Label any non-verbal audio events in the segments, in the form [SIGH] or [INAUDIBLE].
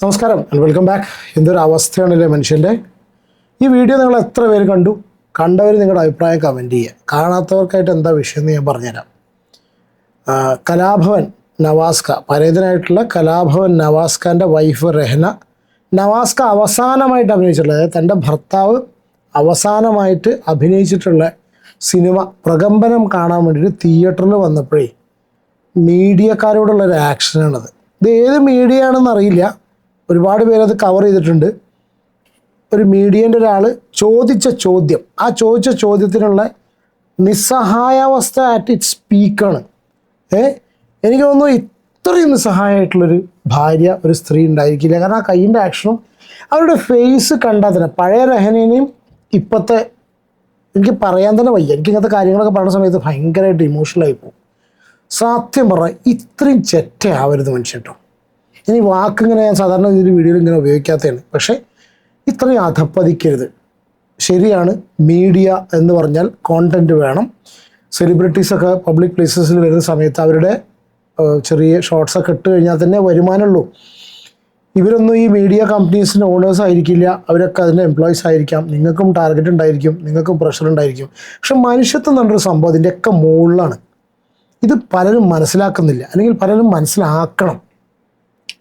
നമസ്കാരം and welcome back എന്തൊരു അവസ്ഥയാണല്ലേ മനുഷ്യന്റെ ഈ വീഡിയോ നിങ്ങൾ എത്ര പേര് കണ്ടു? കണ്ടവർ നിങ്ങളുടെ അഭിപ്രായം കമന്റ് ചെയ്യുക. കാണാത്തവർക്കായിട്ട് എന്താ വിഷയം എന്ന് ഞാൻ പറഞ്ഞുതരാം. കലാഭവൻ നവാസ്ക. പരേതനായിട്ടുള്ള കലാഭവൻ നവാസ്കാന്റെ വൈഫ് രഹന നവാസ്ക അവസാനമായിട്ട് അഭിനയിച്ചിട്ടുള്ളത് അതായത് തന്റെ ഭർത്താവ് അവസാനമായിട്ട് അഭിനയിച്ചിട്ടുള്ള സിനിമ പ്രകമ്പനം കാണാൻ വേണ്ടിയിട്ട് തിയേറ്ററിൽ വന്നപ്പോഴേ മീഡിയക്കാരോടുള്ള ഒരു ആക്ഷനാണത് ഇത് ഏത് മീഡിയ ആണെന്ന് അറിയില്ല. ഒരുപാട് പേരത് കവർ ചെയ്തിട്ടുണ്ട്. ഒരു മീഡിയന്റെ ഒരാൾ ചോദിച്ച ചോദ്യം. ആ ചോദിച്ച ചോദ്യത്തിനുള്ള നിസ്സഹായാവസ്ഥ അറ്റ് ഇറ്റ് സ്പീക്കാണ് ഏ? എനിക്ക് തോന്നുന്നു ഇത്രയും നിസ്സഹായമായിട്ടുള്ളൊരു ഭാര്യ ഒരു സ്ത്രീ ഉണ്ടായിരിക്കില്ല. കാരണം ആ കൈയിന്റെ ആക്ഷനും അവരുടെ ഫേസ് കണ്ടാൽ തന്നെ. പഴയ രഹനേനെയും ഇപ്പോഴത്തെ എനിക്ക് പറയാൻ തന്നെ വയ്യ. എനിക്ക് ഇങ്ങനത്തെ കാര്യങ്ങളൊക്കെ പറയുന്ന സമയത്ത് ഭയങ്കരമായിട്ട് ഇമോഷണലായി പോകും. സത്യം പറഞ്ഞാൽ ഇത്രയും ചെറ്റയാവരുത് മനുഷ്യൻ കേട്ടോ ഇനി വാക്കിങ്ങനെ ഞാൻ സാധാരണ ഇതിൽ വീഡിയോയിൽ ഇങ്ങനെ ഉപയോഗിക്കാത്തതാണ്. പക്ഷേ ഇത്രയും അധപ്പതിക്കരുത് ശരിയാണ് മീഡിയ എന്ന് പറഞ്ഞാൽ കോണ്ടന്റ് വേണം. സെലിബ്രിറ്റീസൊക്കെ പബ്ലിക് പ്ലേസസിൽ വരുന്ന സമയത്ത് അവരുടെ ചെറിയ ഷോർട്സൊക്കെ ഇട്ട് കഴിഞ്ഞാൽ തന്നെ വരുമാനമുള്ളൂ. ഇവരൊന്നും ഈ മീഡിയ കമ്പനീസിന്റെ ഓണേഴ്സ് ആയിരിക്കില്ല. അവരൊക്കെ അതിന്റെ എംപ്ലോയീസ് ആയിരിക്കാം. നിങ്ങൾക്കും ടാർഗറ്റ് ഉണ്ടായിരിക്കും. നിങ്ങൾക്കും പ്രഷർ ഉണ്ടായിരിക്കും. പക്ഷെ മനുഷ്യത്വം എന്നൊരു സംഭവം അതിന്റെയൊക്കെ മുകളിലാണ്. ഇത് പലരും മനസ്സിലാക്കുന്നില്ല. അല്ലെങ്കിൽ പലരും മനസ്സിലാക്കണം.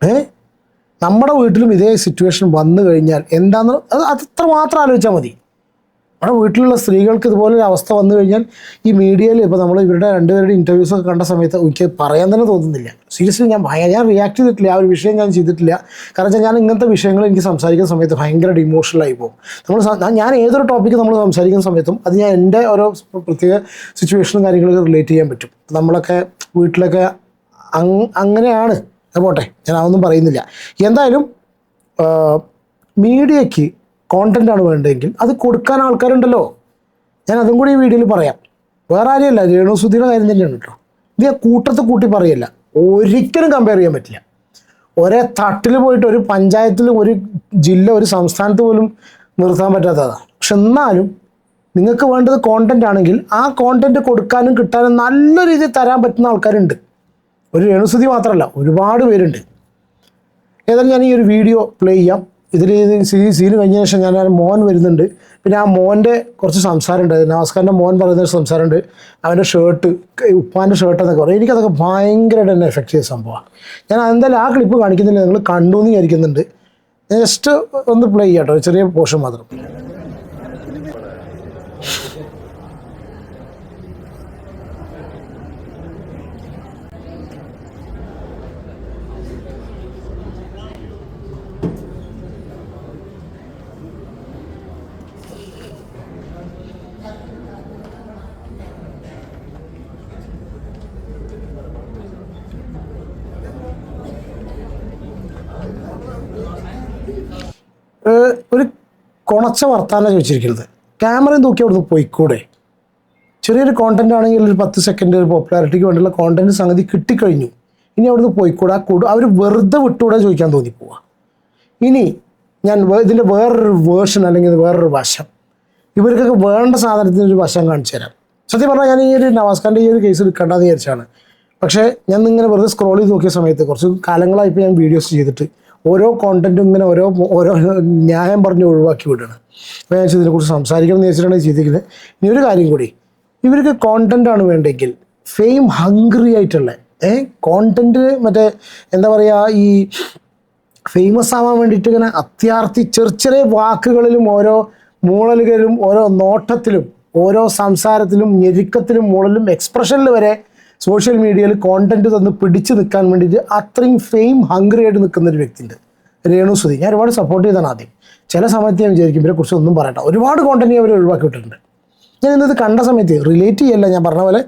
ഏ? നമ്മുടെ വീട്ടിലും ഇതേ സിറ്റുവേഷൻ വന്നു കഴിഞ്ഞാൽ എന്താന്ന് അത് അത്ര മാത്രം ആലോചിച്ചാൽ മതി. നമ്മുടെ വീട്ടിലുള്ള സ്ത്രീകൾക്ക് ഇതുപോലൊരു അവസ്ഥ വന്നു കഴിഞ്ഞാൽ ഈ മീഡിയയിൽ ഇപ്പോൾ നമ്മൾ ഇവരുടെ രണ്ടുപേരുടെ ഇന്റർവ്യൂസ് ഒക്കെ കണ്ട സമയത്ത് എനിക്ക് പറയാൻ തന്നെ തോന്നുന്നില്ല. സീരിയസ്ലി ഞാൻ ഭയ ഞാൻ റിയാക്ട് ചെയ്തിട്ടില്ല. ആ ഒരു വിഷയം ഞാൻ ചെയ്തിട്ടില്ല. കാരണം വെച്ചാൽ ഞാൻ ഇങ്ങനത്തെ വിഷയങ്ങൾ എനിക്ക് സംസാരിക്കുന്ന സമയത്ത് ഭയങ്കര ഇമോഷണലായി പോകും. നമ്മൾ ഞാൻ ഏതൊരു ടോപ്പിക്ക് നമ്മൾ സംസാരിക്കുന്ന സമയത്തും അത് ഞാൻ എന്റെ ഓരോ പ്രത്യേക സിറ്റുവേഷനും കാര്യങ്ങളൊക്കെ റിലേറ്റ് ചെയ്യാൻ പറ്റും. നമ്മളൊക്കെ വീട്ടിലൊക്കെ അങ്ങനെയാണ്. പോട്ടെ ഞാൻ അതൊന്നും പറയുന്നില്ല. എന്തായാലും മീഡിയയ്ക്ക് കോണ്ടന്റ് ആണ് വേണ്ടതെങ്കിൽ അത് കൊടുക്കാൻ ആൾക്കാരുണ്ടല്ലോ. ഞാൻ അതും കൂടി ഈ വീഡിയോയിൽ പറയാം. വേറെ ആരെയല്ല രേണുസുദ്ധിയുടെ കാര്യം തന്നെയാണ് കേട്ടോ ഇത് ഞാൻ കൂട്ടത്ത് കൂട്ടി പറയല്ല. ഒരിക്കലും കമ്പയർ ചെയ്യാൻ പറ്റില്ല. ഒരേ തട്ടിൽ പോയിട്ട് ഒരു പഞ്ചായത്തിൽ ഒരു ജില്ല ഒരു സംസ്ഥാനത്ത് പോലും നിർത്താൻ പറ്റാത്തതാണ് പക്ഷെ എന്നാലും നിങ്ങൾക്ക് വേണ്ടത് കോണ്ടന്റ് ആണെങ്കിൽ ആ കോണ്ടന്റ് കൊടുക്കാനും കിട്ടാനും നല്ല രീതിയിൽ തരാൻ പറ്റുന്ന ആൾക്കാരുണ്ട്. ഒരു രേണുസുതി മാത്രമല്ല ഒരുപാട് പേരുണ്ട്. ഏതായാലും ഞാൻ ഈ ഒരു വീഡിയോ പ്ലേ ചെയ്യാം. ഇതിൽ സീ സീന് കഴിഞ്ഞ ശേഷം ഞാൻ മോൻ വരുന്നുണ്ട്. പിന്നെ ആ മോന്റെ കുറച്ച് സംസാരമുണ്ട്. നമസ്കാരന്റെ മോൻ പറയുന്ന സംസാരമുണ്ട്. അവന്റെ ഷർട്ട് ഉപ്പാന്റെ ഷർട്ട് എന്നൊക്കെ പറയും. എനിക്കതൊക്കെ ഭയങ്കരമായിട്ട് എന്നെ എഫക്റ്റ് ചെയ്ത സംഭവമാണ്. ഞാൻ എന്തായാലും ആ ക്ലിപ്പ് കാണിക്കുന്നില്ല. നിങ്ങൾ കണ്ടു എന്ന് വിചാരിക്കുന്നുണ്ട്. ജസ്റ്റ് ഒന്ന് പ്ലേ ചെയ്യാം കേട്ടോ ചെറിയ പോർഷൻ മാത്രം ഏഹ് ഒരു കുണച്ച വർത്താനം ചോദിച്ചിരിക്കുന്നത്. ക്യാമറയും തൂക്കി അവിടുന്ന് പോയിക്കൂടെ? ചെറിയൊരു കോണ്ടന്റ് ആണെങ്കിൽ ഒരു പത്ത് സെക്കൻഡ് ഒരു പോപ്പുലാരിറ്റിക്ക് വേണ്ടിയുള്ള കോണ്ടന്റ് സംഗതി കിട്ടിക്കഴിഞ്ഞു. ഇനി അവിടുന്ന് പോയിക്കൂടെ? ആ അവർ വെറുതെ വിട്ടുകൂടെ ചോദിക്കാൻ തോന്നിപ്പോവാ. ഇനി ഞാൻ ഇതിന്റെ വേറൊരു വേർഷൻ അല്ലെങ്കിൽ വേറൊരു വശം. ഇവർക്കൊക്കെ വേണ്ട സാധനത്തിന്റെ ഒരു വശം കാണിച്ചു തരാം. സത്യം പറഞ്ഞാൽ ഞാൻ ഈ ഒരു നവാസ്ഖാന്റെ ഈ ഒരു കേസ് എടുക്കേണ്ടെന്ന് വിചാരിച്ചാണ്. പക്ഷേ ഞാൻ ഇങ്ങനെ വെറുതെ സ്ക്രോൾ ചെയ്ത് നോക്കിയ സമയത്ത് കുറച്ച് കാലങ്ങളായിപ്പോൾ ഞാൻ വീഡിയോസ് ചെയ്തിട്ട് ഓരോ കോണ്ടന്റും ഇങ്ങനെ ഓരോ ഓരോ ന്യായം പറഞ്ഞ് ഒഴിവാക്കി വിടുകയാണ്. അപ്പോൾ ഞാൻ ഇതിനെക്കുറിച്ച് സംസാരിക്കണം എന്ന് വെച്ചിട്ടാണ് ചെയ്തിരിക്കുന്നത്. ഇനി ഒരു കാര്യം കൂടി. ഇവർക്ക് കോണ്ടന്റ് ആണ് വേണ്ടെങ്കിൽ ഫെയിം ഹംഗ്രി ആയിട്ടുള്ള ഏ കോണ്ടന്റ് മറ്റേ എന്താ പറയുക ഈ ഫേമസ് ആവാൻ വേണ്ടിയിട്ട് ഇങ്ങനെ അത്യാർത്ഥി ചെറിയ ചെറിയ വാക്കുകളിലും ഓരോ മൂളലുകളിലും ഓരോ നോട്ടത്തിലും ഓരോ സംസാരത്തിലും ഞെരുക്കത്തിലും മൂളലും എക്സ്പ്രഷനിൽ വരെ സോഷ്യൽ മീഡിയയിൽ കോണ്ടന്റ് തന്ന് പിടിച്ചു നിൽക്കാൻ വേണ്ടിയിട്ട് അത്രയും ഫെയിം ഹംഗ്രി ആയിട്ട് നിൽക്കുന്ന ഒരു വ്യക്തിയുണ്ട്. രേണു സുധി. ഞാൻ ഒരുപാട് സപ്പോർട്ട് ചെയ്താണ് ആദ്യം. ചില സമയത്ത് ഞാൻ വിചാരിക്കും ഇവരെ കുറിച്ച് ഒന്നും പറയണ്ട. ഒരുപാട് കോണ്ടന്റ് അവർ ഒഴിവാക്കി വിട്ടിട്ടുണ്ട്. ഞാൻ ഇന്നത് കണ്ട സമയത്ത് റിലേറ്റ് ചെയ്യല്ല. ഞാൻ പറഞ്ഞ പോലെ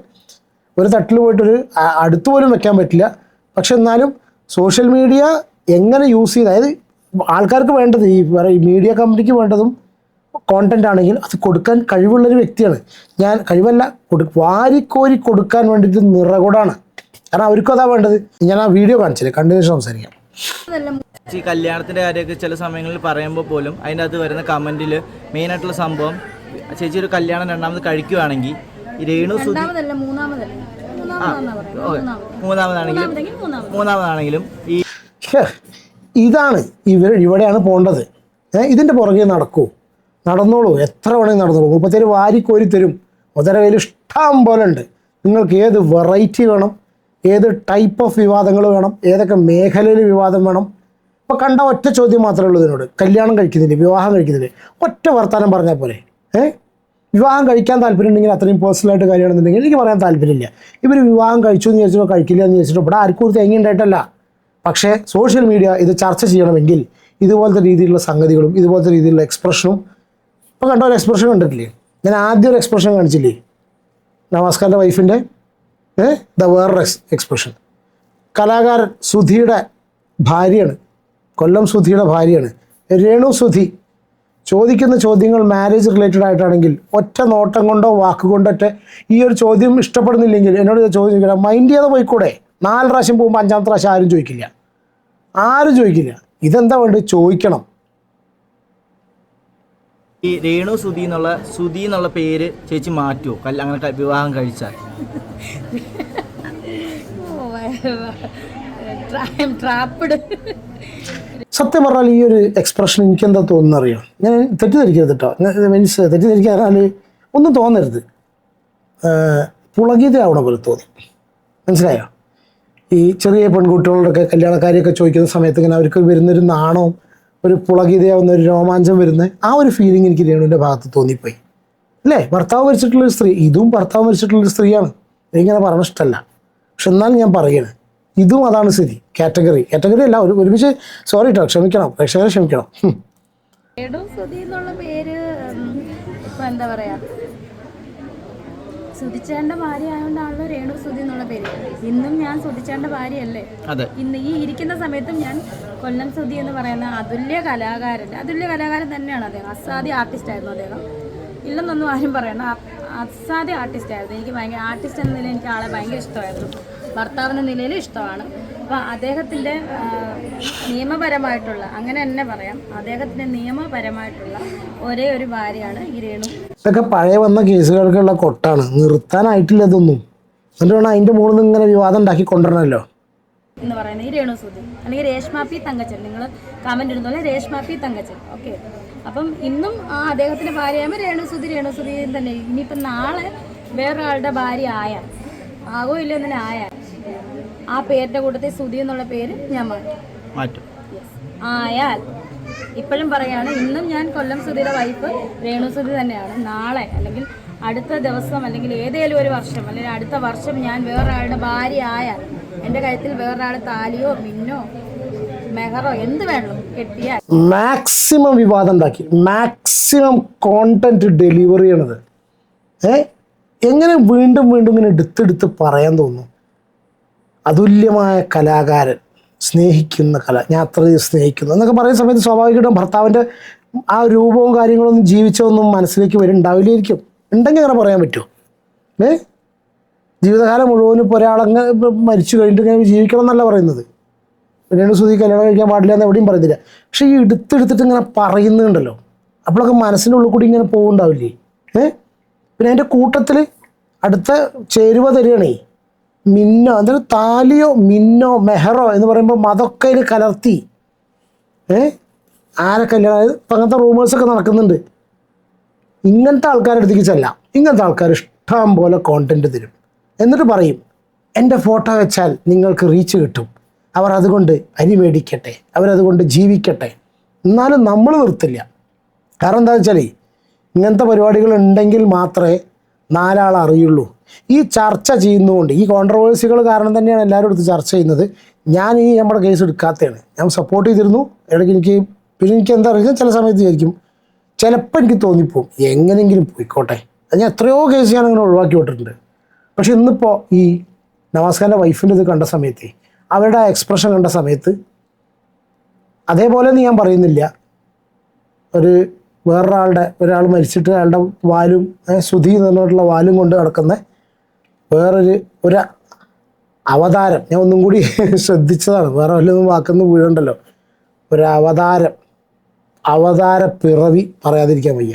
ഒരു തട്ടിൽ പോയിട്ടൊരു അടുത്ത് പോലും വെക്കാൻ പറ്റില്ല. പക്ഷെ എന്നാലും സോഷ്യൽ മീഡിയ എങ്ങനെ യൂസ് ചെയ്ത് അതായത് ആൾക്കാർക്ക് വേണ്ടത് ഈ ഈ മീഡിയ കമ്പനിക്ക് വേണ്ടതും കോണ്ടന്റ് ആണെങ്കിൽ അത് കൊടുക്കാൻ കഴിവുള്ളൊരു വ്യക്തിയാണ്. ഞാൻ കഴിവല്ല കൊടു വാരിക്കോരി കൊടുക്കാൻ വേണ്ടിയിട്ട് നിറകൂടാണ്. കാരണം അവർക്കും അതാ വേണ്ടത്. ഞാൻ ആ വീഡിയോ കാണിച്ചില്ല കണ്ടിന്യൂസ് സംസാരിക്കാം. ഈ കല്യാണത്തിന്റെ കാര്യമൊക്കെ ചില സമയങ്ങളിൽ പറയുമ്പോൾ പോലും അതിന്റെ അകത്ത് വരുന്ന കമന്റിൽ മെയിൻ ആയിട്ടുള്ള സംഭവം ചേച്ചി ഒരു കല്യാണം രണ്ടാമത് കഴിക്കുവാണെങ്കിൽ രേണു സുധി മൂന്നാമതാണെങ്കിലും മൂന്നാമതാണെങ്കിലും ഈ ഇതാണ് ഇവർ ഇവിടെയാണ് പോകേണ്ടത് ഇതിന്റെ ഇതിന്റെ പുറകെ നടക്കൂ. നടന്നോളൂ. എത്ര വേണമെങ്കിൽ നടന്നോളൂ. മുപ്പത്തേര് വാരിക്കോരി തരും. ഒതര കയ്യിൽ ഇഷ്ടം പോലെ ഉണ്ട്. നിങ്ങൾക്ക് ഏത് വെറൈറ്റി വേണം ഏത് ടൈപ്പ് ഓഫ് വിവാദങ്ങൾ വേണം ഏതൊക്കെ മേഖലയിൽ വിവാദം വേണം. ഇപ്പോൾ കണ്ട ഒറ്റ ചോദ്യം മാത്രമേ ഉള്ളൂ ഇതിനോട്. കല്യാണം കഴിക്കുന്നില്ല വിവാഹം കഴിക്കുന്നില്ല ഒറ്റ വർത്തമാനം പറഞ്ഞാൽ പോലെ ഏഹ് വിവാഹം കഴിക്കാൻ താല്പര്യമുണ്ടെങ്കിൽ അത്രയും പേഴ്സണലായിട്ട് കാര്യമാണെന്നുണ്ടെങ്കിൽ എനിക്ക് പറയാൻ താല്പര്യമില്ല. ഇവർ വിവാഹം കഴിച്ചു എന്ന് ചോദിച്ചോ കഴിക്കില്ല എന്ന് വിചാരിച്ചിട്ടോ ഇവിടെ ആർക്കും ഒരു തേങ്ങ ഉണ്ടായിട്ടല്ല. പക്ഷേ സോഷ്യൽ മീഡിയ ഇത് ചർച്ച ചെയ്യണമെങ്കിൽ ഇതുപോലത്തെ രീതിയിലുള്ള സംഗതികളും ഇതുപോലത്തെ രീതിയിലുള്ള എക്സ്പ്രഷനും ഇപ്പോൾ കണ്ട ഒരു എക്സ്പ്രഷൻ കണ്ടിട്ടില്ലേ? ഞാൻ ആദ്യം ഒരു എക്സ്പ്രഷൻ കാണിച്ചില്ലേ? നവാസ്കാറിന്റെ വൈഫിന്റെ ദ വേറൊരു എക്സ് എക്സ്പ്രഷൻ കലാകാരൻ സുധിയുടെ ഭാര്യയാണ്. കൊല്ലം സുധിയുടെ ഭാര്യയാണ്. രേണു സുധി ചോദിക്കുന്ന ചോദ്യങ്ങൾ മാരേജ് റിലേറ്റഡ് ആയിട്ടാണെങ്കിൽ ഒറ്റ നോട്ടം കൊണ്ടോ വാക്കുകൊണ്ടൊക്കെ ഈ ഒരു ചോദ്യം ഇഷ്ടപ്പെടുന്നില്ലെങ്കിൽ എന്നോട് ചോദിക്കണം മൈൻഡ് ചെയ്ത് പോയിക്കൂടെ? നാല് പ്രാവശ്യം പോകുമ്പോൾ അഞ്ചാമത്തെ പ്രാവശ്യം ആരും ചോദിക്കില്ല. ആരും ചോദിക്കില്ല. ഇതെന്താ വേണ്ടത്? ചോദിക്കണം. ഈ രേണു സുധി എന്നുള്ള സുധി എന്നുള്ള പേര് ചേച്ചി മാറ്റുമോ കല്ല അങ്ങനെ വിവാഹം കഴിച്ചാൽ. സത്യം പറഞ്ഞാൽ ഈ ഒരു എക്സ്പ്രഷൻ എനിക്ക് എന്താ തോന്നുന്നറിയോ? ഞാൻ തെറ്റിദ്ധരിക്കരുത് കേട്ടോ മീൻസ് തെറ്റിദ്ധരിക്കാൻ ഒന്നും തോന്നരുത്. പുളകിതയാവണ പോലെ തോന്നി. മനസ്സിലായോ? ഈ ചെറിയ പെൺകുട്ടികളോടൊക്കെ കല്യാണക്കാരെയൊക്കെ ചോദിക്കുന്ന സമയത്ത് ഇങ്ങനെ അവർക്ക് വരുന്നൊരു നാണവും ഒരു പുളകിതയാവുന്ന ഒരു രോമാഞ്ചം വരുന്ന ആ ഒരു ഫീലിംഗ് എനിക്ക് രേണുവിന്റെ ഭാഗത്ത് തോന്നിപ്പോയി. അല്ലേ? ഭർത്താവ് മരിച്ചിട്ടുള്ളൊരു സ്ത്രീ ഇതും ഭർത്താവ് മരിച്ചിട്ടുള്ളൊരു സ്ത്രീയാണ്. ഇങ്ങനെ പറഞ്ഞ ഇഷ്ടമല്ല പക്ഷെ എന്നാലും ഞാൻ പറയണേ ഇതും അതാണ് സ്ഥിതി. കാറ്റഗറി കാറ്റഗറി അല്ല ഒരു ഒരുമിച്ച് സോറി കേട്ടോ ക്ഷമിക്കണം. പ്രേക്ഷകരെ ക്ഷമിക്കണം. പേര് എന്താ പറയാ? സുധിച്ചേണ്ട ഭാര്യ ആയതുകൊണ്ടാണല്ലോ രേണു സുധി എന്നുള്ള പേര്. ഇന്നും ഞാൻ സുധിച്ചേണ്ട ഭാര്യയല്ലേ? ഇന്ന് ഈ ഇരിക്കുന്ന സമയത്തും ഞാൻ കൊല്ലം സുധി എന്ന് പറയുന്ന അതുല്യ കലാകാരൻ അതുല്യ കലാകാരൻ തന്നെയാണ് അദ്ദേഹം. അസാധ്യ ആർട്ടിസ്റ്റ് ആയിരുന്നു അദ്ദേഹം. ഇല്ലെന്നൊന്നും ആരും പറയണം അസാധ്യ ആർട്ടിസ്റ്റ് ആയിരുന്നു. എനിക്ക് ഭയങ്കര ആർട്ടിസ്റ്റ് എന്ന നിലയിൽ എനിക്ക് ആളെ ഭയങ്കര ഇഷ്ടമായിരുന്നു. ഭർത്താവ് എന്ന നിലയിലും ഇഷ്ടമാണ്. അപ്പോൾ അദ്ദേഹത്തിന്റെ നിയമപരമായിട്ടുള്ള അങ്ങനെ തന്നെ പറയാം അദ്ദേഹത്തിന്റെ നിയമപരമായിട്ടുള്ള ഒരേ ഒരു ഭാര്യയാണ് ഈ രേണു. ഇതൊക്കെ പഴയ വന്ന കേസുകൾക്കുള്ള കൊട്ടാണ്. നിർത്താനായിട്ടില്ല ഇതൊന്നും. എന്നിട്ട് വേണം അതിന്റെ മുകളിൽ നിന്ന് ഇങ്ങനെ വിവാദം ഉണ്ടാക്കി കൊണ്ടുവരണമല്ലോ. എന്ന് പറയുന്നത് ഈ രേണു സുധി അല്ലെങ്കിൽ രേഷ്മ പി തങ്കച്ചൻ. നിങ്ങൾ കമന്റ് ഇടുന്ന രേഷ്മ പി തങ്കച്ചൻ. ഓക്കെ അപ്പം ഇന്നും ആ അദ്ദേഹത്തിന്റെ ഭാര്യയാകുമ്പോൾ രേണു സുധി രേണു സുധി തന്നെ. ഇനിയിപ്പം നാളെ വേറൊരാളുടെ ഭാര്യ ആയാൽ ആകോ ഇല്ലയോ തന്നെ ആയാൽ ആ പേരിന്റെ കൂട്ടത്തിൽ സുധി എന്നുള്ള പേര് ഞാൻ മാറ്റും. മാറ്റും. ആയാൽ ഇപ്പോഴും പറയാണ് ഇന്നും ഞാൻ കൊല്ലം സുധിയുടെ വൈഫ് രേണു സുധി തന്നെയാണ്. നാളെ അല്ലെങ്കിൽ അടുത്ത ദിവസം അല്ലെങ്കിൽ ഏതെങ്കിലും ഒരു വർഷം അല്ലെങ്കിൽ അടുത്ത വർഷം ഞാൻ വേറൊരാളുടെ ഭാര്യ ആയാൽ എന്റെ കഴുത്തിൽ വേറൊരാൾ താലിയോ മിന്നോ മെഹറോ എന്ത് വേണം കെട്ടിയാൽ. മാക്സിമം വിവാദം ഉണ്ടാക്കി. മാക്സിമം കോണ്ടന്റ് ഡെലിവറി ചെയ്യണത് ഏ? എങ്ങനെ വീണ്ടും വീണ്ടും ഇങ്ങനെ എടുത്തെടുത്ത് പറയാൻ തോന്നുന്നു? അതുല്യമായ കലാകാരൻ സ്നേഹിക്കുന്ന കല ഞാൻ അത്രയും സ്നേഹിക്കുന്നു എന്നൊക്കെ പറയുന്ന സമയത്ത് സ്വാഭാവികമായിട്ടും ഭർത്താവിന്റെ ആ രൂപവും കാര്യങ്ങളൊന്നും ജീവിച്ചതൊന്നും മനസ്സിലേക്ക് വരുന്നുണ്ടാവില്ലായിരിക്കും. ഉണ്ടെങ്കിൽ അങ്ങനെ പറയാൻ പറ്റുമോ? ഏ? ജീവിതകാലം മുഴുവനും ഇപ്പോൾ ഒരാളങ്ങ് മരിച്ചു കഴിഞ്ഞിട്ട് ഇങ്ങനെ ജീവിക്കണം എന്നല്ല പറയുന്നത്. പിന്നീട് സുതി കല്യാണം കഴിക്കാൻ പാടില്ല എന്ന് എവിടെയും പറയുന്നില്ല. പക്ഷെ ഈ എടുത്തെടുത്തിട്ട് ഇങ്ങനെ പറയുന്നുണ്ടല്ലോ. അപ്പോഴൊക്കെ മനസ്സിന്റെ ഉള്ളിൽ കൂടി ഇങ്ങനെ പോകുന്നുണ്ടാവില്ലേ ഏ? പിന്നെ അതിന്റെ കൂട്ടത്തിൽ അടുത്ത ചേരുവ തരികയാണേ. മിന്നോ എന്തൊരു താലിയോ മിന്നോ മെഹറോ എന്ന് പറയുമ്പോൾ മതൊക്കെ അതിൽ കലർത്തി. ഏ? ആരെ കല്യാണം ഇപ്പം അങ്ങനത്തെ റൂമേഴ്സൊക്കെ നടക്കുന്നുണ്ട്. ഇങ്ങനത്തെ ആൾക്കാരുടെ അടുത്തേക്ക് ചെല്ലാം. ഇങ്ങനത്തെ ആൾക്കാർ ഇഷ്ടം പോലെ കോണ്ടന്റ് തരും. എന്നിട്ട് പറയും എന്റെ ഫോട്ടോ വെച്ചാൽ നിങ്ങൾക്ക് റീച്ച് കിട്ടും. അവർ അതുകൊണ്ട് അരി മേടിക്കട്ടെ. അവരതുകൊണ്ട് ജീവിക്കട്ടെ. എന്നാലും നമ്മൾ നിർത്തില്ല. കാരണം എന്താ വെച്ചാൽ ഇങ്ങനത്തെ പരിപാടികൾ ഉണ്ടെങ്കിൽ മാത്രമേ നാലാൾ അറിയുള്ളൂ ഈ ചർച്ച ചെയ്യുന്നതുകൊണ്ട് ഈ കോൺട്രവേഴ്സികൾ കാരണം തന്നെയാണ് എല്ലാവരും എടുത്ത് ചർച്ച ചെയ്യുന്നത്. ഞാൻ ഈ നമ്മുടെ കേസ് എടുക്കാത്തതാണ്. ഞാൻ സപ്പോർട്ട് ചെയ്തിരുന്നു. ഇടയ്ക്ക് എനിക്ക് പിന്നെ എനിക്ക് എന്താ പറയുക ചില സമയത്ത് വിചാരിക്കും ചിലപ്പോൾ എനിക്ക് തോന്നിപ്പോവും. എങ്ങനെയെങ്കിലും പോയിക്കോട്ടെ. അത് ഞാൻ എത്രയോ കേസ് ഞാൻ അങ്ങനെ ഒഴിവാക്കി വിട്ടിട്ടുണ്ട്. പക്ഷെ ഇന്നിപ്പോൾ ഈ നവാസ് ഖാന്റെ വൈഫിന്റെ ഇത് കണ്ട സമയത്ത് അവരുടെ എക്സ്പ്രഷൻ കണ്ട സമയത്ത് അതേപോലെ ഞാൻ പറയുന്നില്ല. ഒരു വേറൊരാളുടെ ഒരാൾ മരിച്ചിട്ട് അയാളുടെ വാലും ശ്രുതി എന്ന് പറഞ്ഞിട്ടുള്ള വാലും കൊണ്ട് നടക്കുന്ന വേറൊരു ഒരു അവതാരം. ഞാൻ ഒന്നും കൂടി [LAUGHS] ശ്രദ്ധിച്ചതാണ്. വേറെ വല്ലതും വാക്കൊന്നും വീഴണ്ടല്ലോ ഒരു അവതാരം. അവതാര പിറവി പറയാതിരിക്കാൻ വയ്യ.